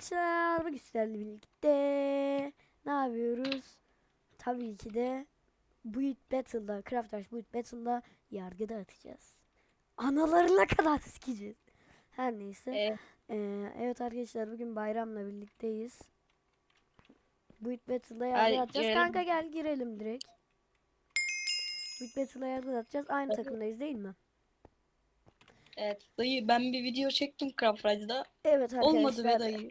arkadaşlar bugün sizlerle birlikte ne yapıyoruz? Tabii ki de Build Battle'da Craft Rush Build Battle'da yargı dağıtacağız. Analarına kadar sikeceğiz. Her neyse. Ee, Ee, evet arkadaşlar bugün bayramla birlikteyiz. Build Battle'da yargı dağıtacağız. girelim. Kanka gel girelim direkt. Build Battle'da yargı dağıtacağız. Aynı takımdayız değil mi? evet dayı ben bir video çektim Craft Ride'da. Evet arkadaşlar. Olmadı be dayı.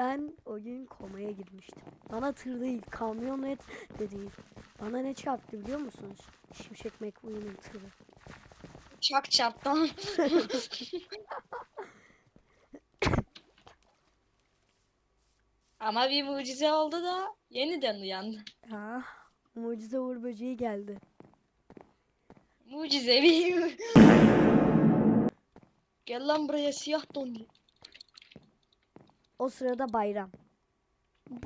Ben o gün komaya girmiştim. Bana tır değil, kamyonet de değil. Bana ne çarptı biliyor musunuz? Şimşek McQueen'in tırı. Çak çarptı. Ama bir mucize oldu da yeniden uyandı. Ah, mucize uğur böceği geldi. Mucizevi. Gel lan buraya siyah donlu. O sırada bayram.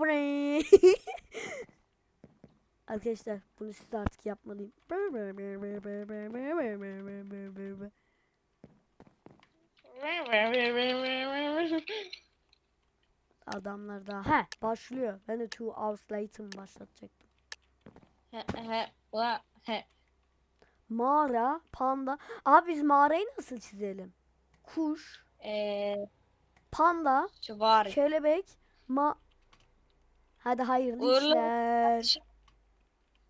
Arkadaşlar bunu size artık yapmalıyım. Adamlar daha. He başlıyor. Ben de two hours later başlatacaktım. Mağara, panda. Abi biz mağarayı nasıl çizelim? Kuş, Eee panda, şu var. kelebek, ma... Hadi hayırlı Uğurlu işler.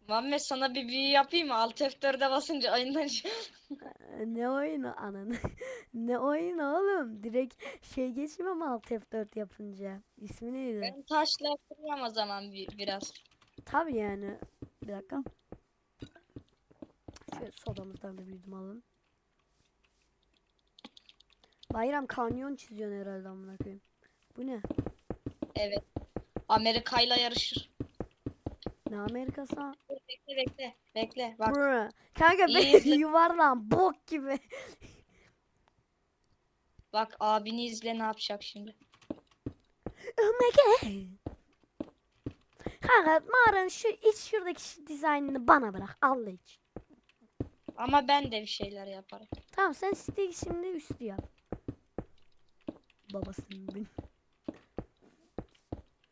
Muhammed sana bir büyü yapayım mı? Alt F4'e basınca ayından Ee, Ne oyunu ananı? ne oyunu oğlum? Direkt şey geçmiyor mu alt F4 yapınca? İsmi neydi? Ben taşla yapıyorum o zaman bir, biraz. Tabii yani. Bir dakika. Şöyle sodamızdan da bir yudum alalım. Bayram kanyon çiziyorsun herhalde amına koyayım. Bu ne? Evet. Amerika'yla yarışır. Ne Amerikası? ha? Bekle bekle. Bekle. Bak. Bruh. Kanka İyi ben izle. yuvarlan bok gibi. Bak abini izle ne yapacak şimdi. Oh my god. Kanka mağaranın şu iç şuradaki şu dizaynını bana bırak Allah için. Ama ben de bir şeyler yaparım. Tamam sen stil şimdi üstü yap. Babasının benim.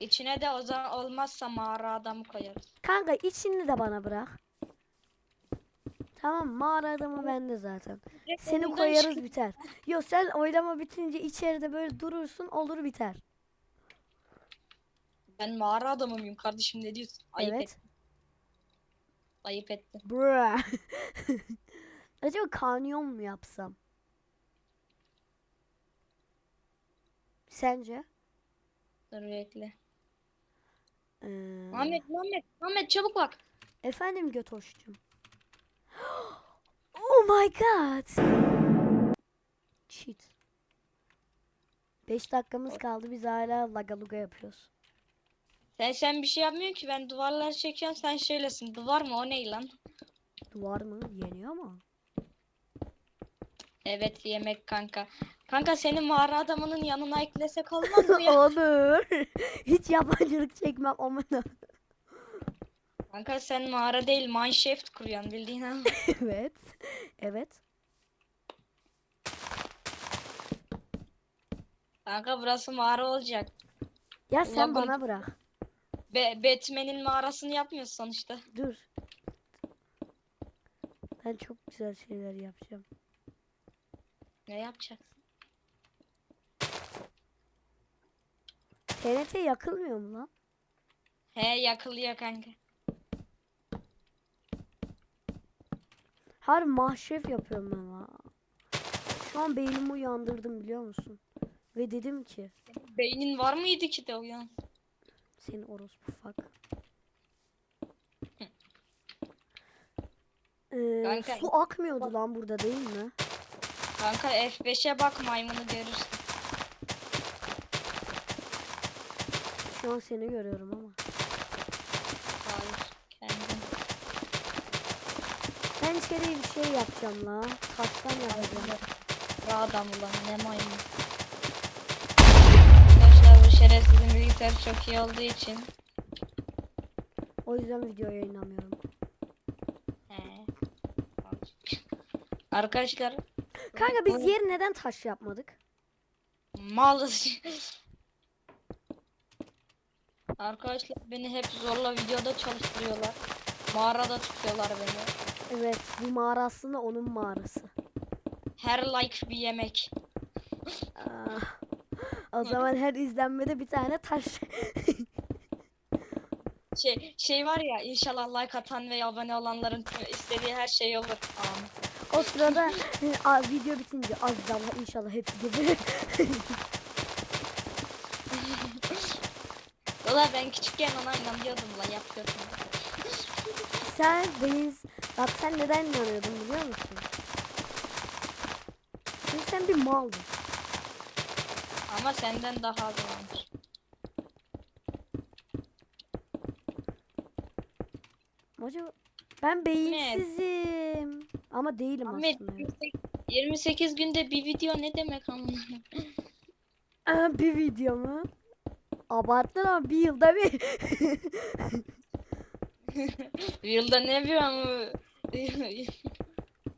İçine de o zaman olmazsa mağara adamı koyarız. Kanka içini de bana bırak. Tamam mağara adamı bende zaten. Seni koyarız biter. Yok sen oylama bitince içeride böyle durursun olur biter. Ben mağara adamı mıyım kardeşim ne diyorsun? Ayıp evet. et. Ayıp ettin. Bruh. Acaba kanyon mu yapsam? Sence? Dur bekle. Ee, Muhammed Muhammed Muhammed çabuk bak. Efendim Götoş'cum. Oh my god. Cheat. 5 dakikamız kaldı biz hala lagaluga yapıyoruz. Sen sen bir şey yapmıyorsun ki ben duvarlar çekiyorum sen şöylesin. Duvar mı o ne lan? Duvar mı? Yeniyor mu? Evet yemek kanka. Kanka seni mağara adamının yanına eklesek olmaz mı ya? Olur. Hiç yabancılık çekmem amına. Kanka sen mağara değil mineshaft kuruyorsun bildiğin ama. evet. Evet. Kanka burası mağara olacak. Ya sen Ulan bana bırak. Be Batman'in mağarasını yapmıyoruz sonuçta. Dur. Ben çok güzel şeyler yapacağım. Ne yapacaksın? TNT yakılmıyor mu lan? He yakılıyor kanka. Her mahşef yapıyorum ben ha. Şu an beynimi uyandırdım biliyor musun? Ve dedim ki Beynin var mıydı ki de uyan? senin orospu fuck. Ee, Kanka- su akmıyordu lan burada değil mi? Kanka F5'e bak maymunu görürsün. Şu an seni görüyorum ama. Hayır. Kendin. Ben içeriye bir şey yapacağım la. Taştan yapacağım. Ra adam ulan ne maymun. Arkadaşlar bu şerefsizin bilgisayarı çok iyi olduğu için. O yüzden video yayınlamıyorum. He. Arkadaşlar Kanka biz yeri neden taş yapmadık? Mal. Arkadaşlar beni hep zorla videoda çalıştırıyorlar. Mağarada tutuyorlar beni. Evet bu mağara aslında onun mağarası. Her like bir yemek. Aa, o zaman her izlenmede bir tane taş. Şey şey var ya inşallah like atan ve abone olanların istediği her şey olur. Amin. o sırada e, video bitince azizallah inşallah hepsi gibi. Valla ben küçükken ona inanıyordum la yapıyordum. sen Deniz bak sen neden inanıyordun biliyor musun? Çünkü sen bir maldın. Ama senden daha az varmış. Acaba ben beyinsizim. Ama değilim Ahmet aslında. 28 28 günde bir video ne demek amına? Aa, bir video mu? Abarttın ama bir yılda bir. Yılda ne bir ama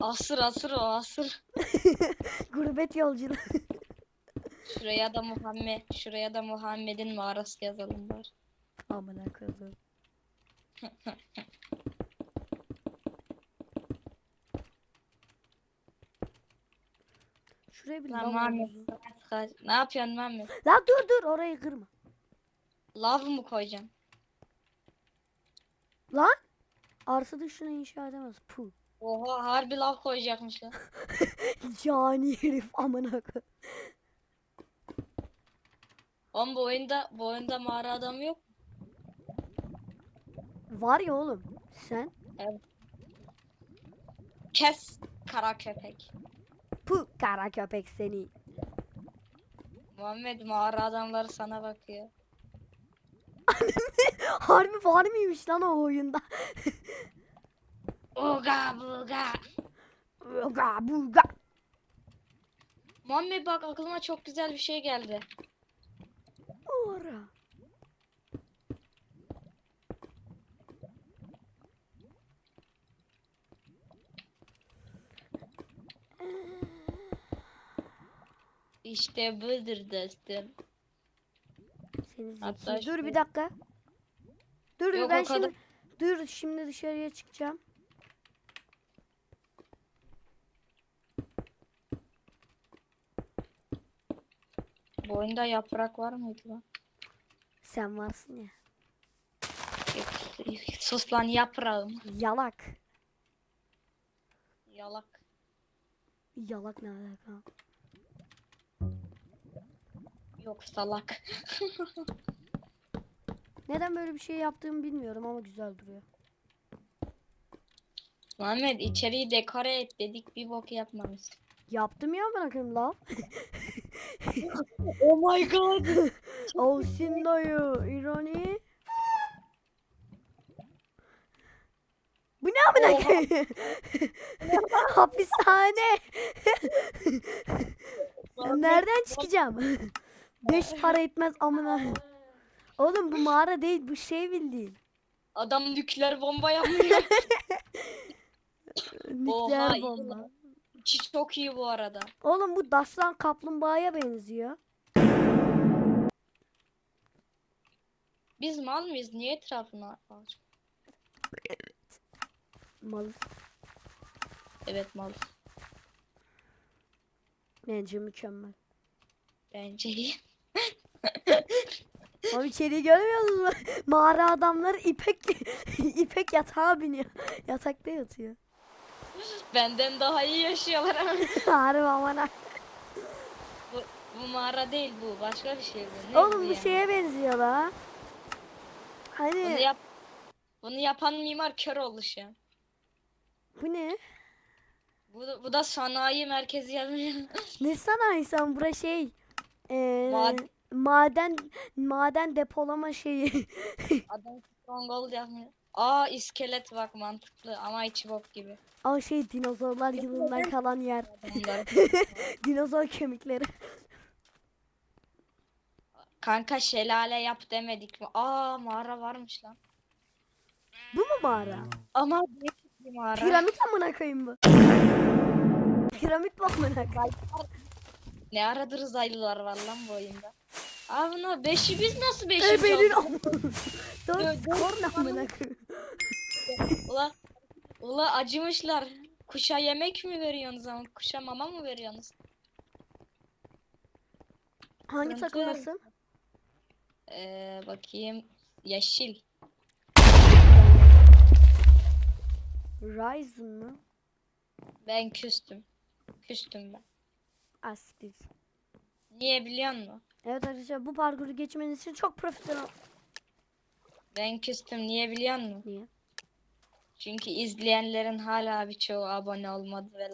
asır asır o asır. Gurbet yolculuğu. Şuraya da Muhammed, şuraya da Muhammed'in mağarası yazalım var. Amına koyayım. Şuraya bir Lan Muhammed, ne yapıyorsun Muhammed? Lan dur dur orayı kırma. Lav mı koyacaksın? Lan arsada şunu inşa edemez. Puh. Oha harbi lav koyacakmış lan. Cani herif amına koyayım. Oğlum bu oyunda, bu oyunda mağara adamı yok. Var ya oğlum sen. Kes kara köpek. Puh kara köpek seni. Muhammed mağara adamları sana bakıyor. Harbi var mıymış lan o oyunda? Uga buga. Uga buga. Muhammed bak aklıma çok güzel bir şey geldi. Ora. İşte budur dostum. Seni Hatta zeki. Dur bir dakika. Dur Yok, ben o kadar- şimdi dur şimdi dışarıya çıkacağım. Bu oyunda yaprak var mıydı lan? Sen varsın ya. Sus lan yaprağım. Yalak. Yalak. Yalak ne alaka? Yok salak. Neden böyle bir şey yaptığımı bilmiyorum ama güzel duruyor. Muhammed içeriği dekore et dedik bir bok yapmamışsın. Yaptım ya bırakayım lav. Oh my god. Olsun dayı. ironi. Bu ne amına koyayım? Hapishane. Nereden çıkacağım? Beş para etmez amına. Oğlum bu mağara değil bu şey bildiğin. Adam nükleer bomba yapmıyor. Nükleer iyi bomba. lan. İçi çok iyi bu arada. Oğlum bu Daslan kaplumbağaya benziyor. Biz mal mıyız? Niye etrafına alacak? Malız. Evet mal. Bence mükemmel. Bence iyi. Abi içeriği görmüyor musun? Mağara adamları ipek ipek yatağa biniyor. Yatakta yatıyor. Benden daha iyi yaşıyorlar ama. Harbi amına. bu, bu mağara değil bu. Başka bir şey bu. Ne Oğlum bu yani? şeye benziyor la. Bunu Hani yap bunu yapan mimar kör oldu şu an. bu ne? Bu, da- bu da sanayi merkezi yazmış. Ne sanayisi ama bura şey. Eee Maden. Maden maden depolama şeyi. Adam stronghold yazmış. Aa iskelet bak mantıklı ama içi bok gibi. Ama şey dinozorlar yılından kalan yer. Dinozor kemikleri. Kanka şelale yap demedik mi? Aa mağara varmış lan. Bu mu mağara? Ama değişik bir mağara. Piramit amına koyayım bu. Piramit mi amına koyayım? Ne aradır uzaylılar var lan bu oyunda. Abi buna beşi biz nasıl beşinci Ebenin olduk? amı. Dört Dö- dört skor ne amına. Ula, ula acımışlar. Kuşa yemek mi veriyorsunuz ama kuşa mama mı veriyorsunuz? Hangi Sıkıntı takımdasın? Ee, bakayım. Yeşil. Ryzen mı? Ben küstüm. Küstüm ben. Askil. Niye biliyor musun? Evet arkadaşlar bu parkuru geçmeniz için çok profesyonel. Ben küstüm. Niye biliyor musun? Niye? Çünkü izleyenlerin hala birçoğu abone olmadı ve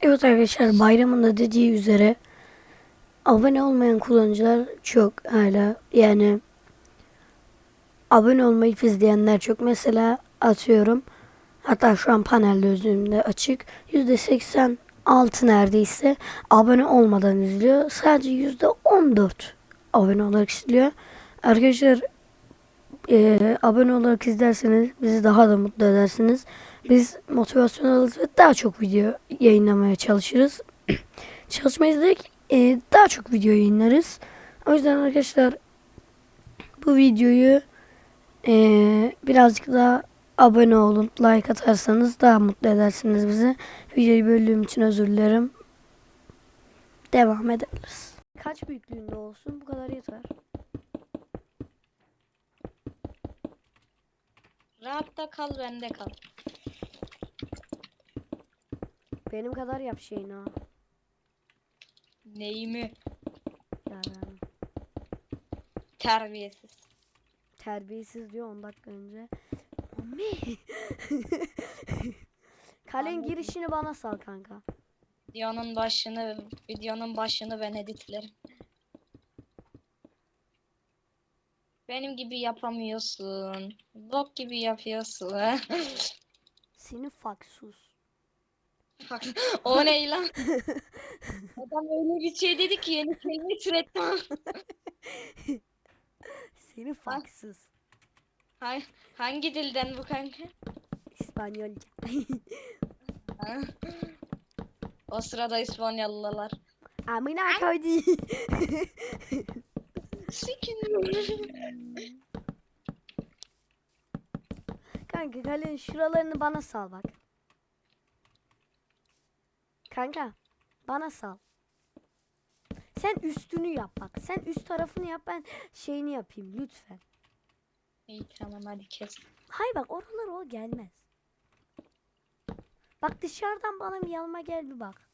Evet arkadaşlar bayramın da dediği üzere abone olmayan kullanıcılar çok hala yani abone olmayıp izleyenler çok mesela atıyorum hatta şu an panelde özümde açık %86 neredeyse abone olmadan izliyor sadece %14 abone olarak izliyor arkadaşlar eee, abone olarak izlerseniz bizi daha da mutlu edersiniz biz motivasyon alırız ve daha çok video yayınlamaya çalışırız. Çalışmayız dedik e, daha çok video yayınlarız. O yüzden arkadaşlar bu videoyu e, birazcık daha abone olun, like atarsanız daha mutlu edersiniz bizi. Videoyu böldüğüm için özür dilerim. Devam ederiz. Kaç büyüklüğünde olsun bu kadar yeter. rahatta kal bende kal. Benim kadar yap şeyini ha. Neyimi? Yani Terbiyesiz. terbiyesiz diyor 10 dakika önce. Mami. Kalenin girişini bana sal kanka. Videonun başını, videonun başını ben editlerim. Benim gibi yapamıyorsun. Bok gibi yapıyorsun. Seni faksuz. O ne lan? Adam öyle bir şey dedi ki yeni kelime türetti. Seni faksız. Ha- Hangi dilden bu kanka? İspanyolca. Ha? O sırada İspanyollular. Amına koydu. Sikin. Kanka kalenin şuralarını bana sal bak. Kanka bana sal. Sen üstünü yap bak. Sen üst tarafını yap ben şeyini yapayım lütfen. İyi tamam hadi kes. Hay bak oralar o gelmez. Bak dışarıdan bana bir yanıma gel bir bak.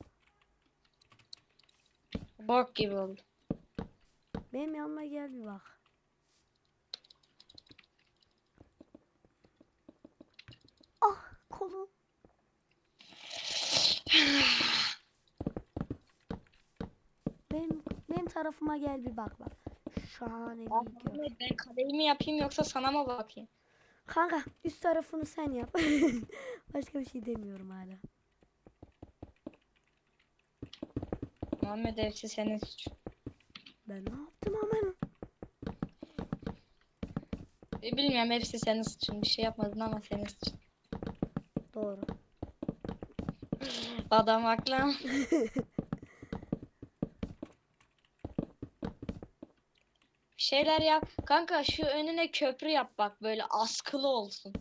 Bok gibi oldu. Benim yanıma gel bir bak. Ah kolum. Benim benim tarafıma gel bir bak bak. Şahane bir gör. Ben kaleyi mi yapayım yoksa sana mı bakayım? Kanka üst tarafını sen yap. Başka bir şey demiyorum hala. Muhammed hepsi senin suçun. Ben ne yaptım hemen? E, Bilmiyorum hepsi senin suçun. Bir şey yapmadın ama senin suçun. Doğru. Adam haklı. ama. Bir şeyler yap. Kanka şu önüne köprü yap bak böyle askılı olsun.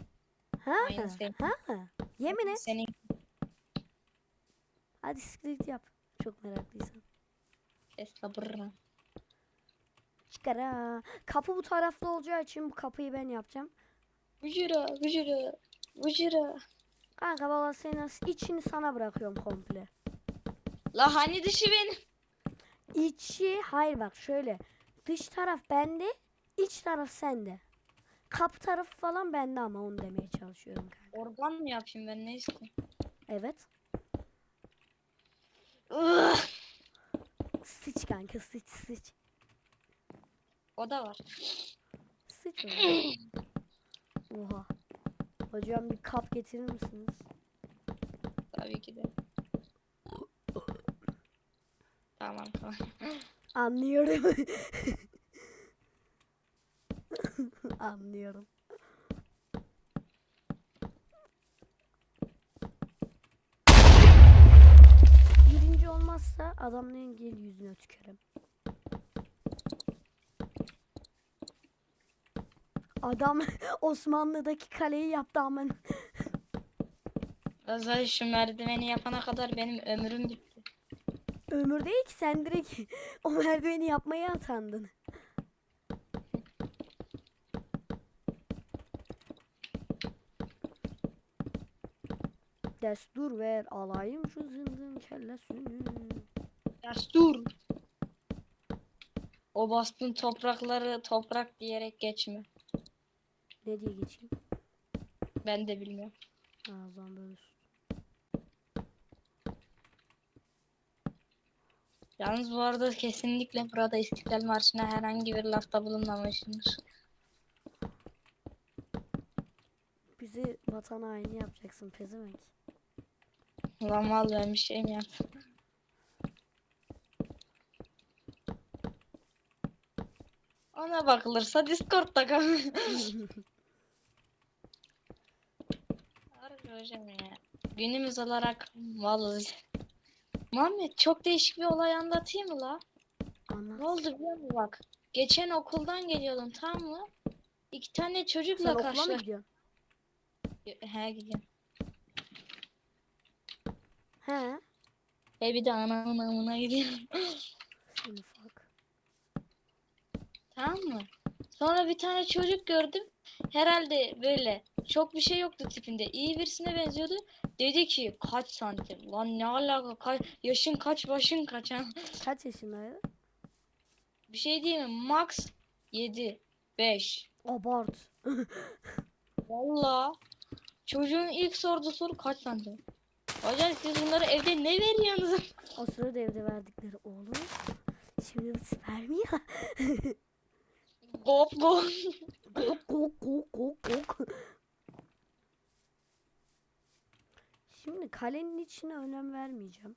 Ha? Aynı senin. Ha? Yemin et. Senin Hadi script yap. Çok meraklıysan. sabırla. Çıkar ha. Kapı bu tarafta olacağı için bu kapıyı ben yapacağım. Vücura, vücura, vücura. Kanka valla senin içini sana bırakıyorum komple. La hani dışı benim. İçi hayır bak şöyle. Dış taraf bende, iç taraf sende. Kapı tarafı falan bende ama onu demeye çalışıyorum kanka. Organ mı yapayım ben ne isteyeyim? Evet. Sıç kanka sıç sıç. O da var. Sıç. Oha. Hocam bir kap getirir misiniz? Tabii ki de. Tamam tamam. Anlıyorum. Anlıyorum. Birinci olmazsa adamların gel yüzüne tükerim. Adam Osmanlı'daki kaleyi yaptı aman. Özel şu merdiveni yapana kadar benim ömrüm bitti. Ömür değil ki sen direkt o merdiveni yapmaya atandın. Destur ver alayım şu zındın kellesini. Destur. O bastığın toprakları toprak diyerek geçme. Ne diye geçeyim? Ben de bilmiyorum. Zaman böyle Yalnız bu arada kesinlikle burada İstiklal Marşı'na herhangi bir lafta bulunmamışsındır. Bizi vatan haini yapacaksın pezevenk. Ulan mal ben bir şey mi yaptım? Ona bakılırsa Discord'da kal. Harbi hocam ya. Günümüz olarak malız. Muhammed çok değişik bir olay anlatayım mı la? Anlat. Ne oldu biliyor musun bak. Geçen okuldan geliyordum tamam mı? İki tane Sen çocukla okula mı karşılaştım. gidiyorsun? He gidiyorum. He. Ve bir de anamın amına gidiyorum. Sen ufak. Tamam mı? Sonra bir tane çocuk gördüm. Herhalde böyle çok bir şey yoktu tipinde. İyi birisine benziyordu. Dedi ki kaç santim? Lan ne alaka? Kaç, yaşın kaç başın kaç ha? Kaç yaşındaydı? Bir şey diyeyim mi? Max 7 5. Abart. Valla. Çocuğun ilk sorduğu soru kaç santim? Hocam siz bunları evde ne veriyorsunuz? O sırada evde verdikleri oğlum. Şimdi bu spermi gop. Gok gok gok gok. Şimdi kalenin içine önem vermeyeceğim.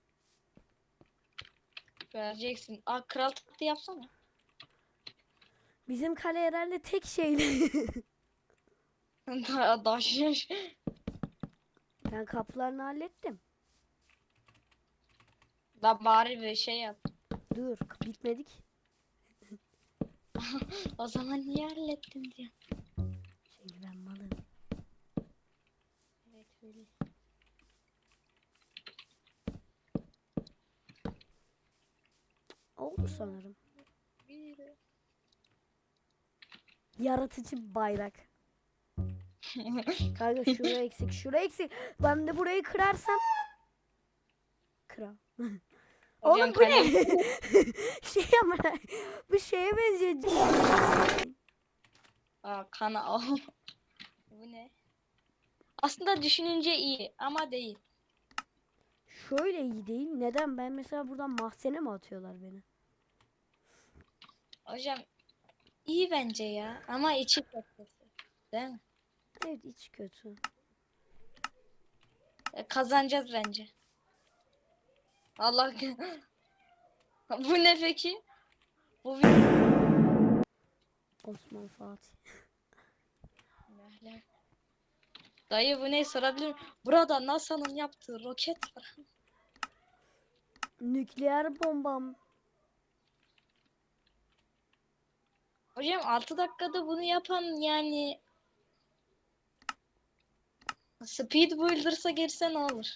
Vereceksin. Aa kral tahtı yapsana. Bizim kale herhalde tek şeyle. Daha daş. ben kapılarını hallettim. Da bari bir şey yap. Dur bitmedik. O zaman niye hallettin diyor. Çünkü ben malım. Evet öyle. Oldu sanırım. Yaratıcı bayrak. Kanka şuraya eksik, şuraya eksik. Ben de burayı kırarsam kıram. Oğlum bu ne? şey ama bu şeye benziyor. Aa kana Bu ne? Aslında düşününce iyi ama değil. Şöyle iyi değil. Neden? Ben mesela buradan mahzene mi atıyorlar beni? Hocam iyi bence ya ama içi kötü. Değil mi? Evet iç kötü. E, Kazanacağız bence. Allah Bu ne peki? Bu. Osman Fatih. Dayı bu ne sorabilir miyim? Burada NASA'nın yaptığı roket var. Nükleer bombam. Hocam 6 dakikada bunu yapan yani Speed Builders'a girse ne olur?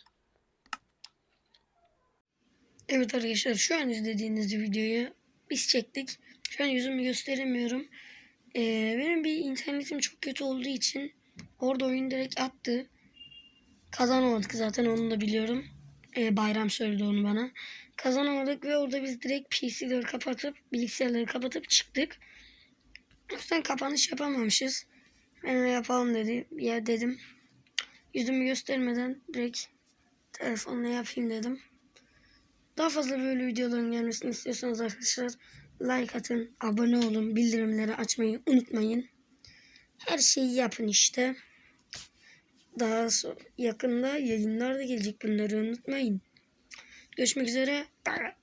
Evet arkadaşlar şu an izlediğiniz videoyu biz çektik. Şu an yüzümü gösteremiyorum. Ee, benim bir internetim çok kötü olduğu için orada oyun direkt attı. Kazanamadık zaten onu da biliyorum. Ee, Bayram söyledi onu bana. Kazanamadık ve orada biz direkt PC'leri kapatıp bilgisayarları kapatıp çıktık. O yüzden kapanış yapamamışız. Ben öyle yapalım dedi. Ya dedim. Yüzümü göstermeden direkt telefonla yapayım dedim. Daha fazla böyle videoların gelmesini istiyorsanız arkadaşlar like atın, abone olun, bildirimleri açmayı unutmayın. Her şeyi yapın işte. Daha yakında yayınlar da gelecek bunları unutmayın. Görüşmek üzere. Bye.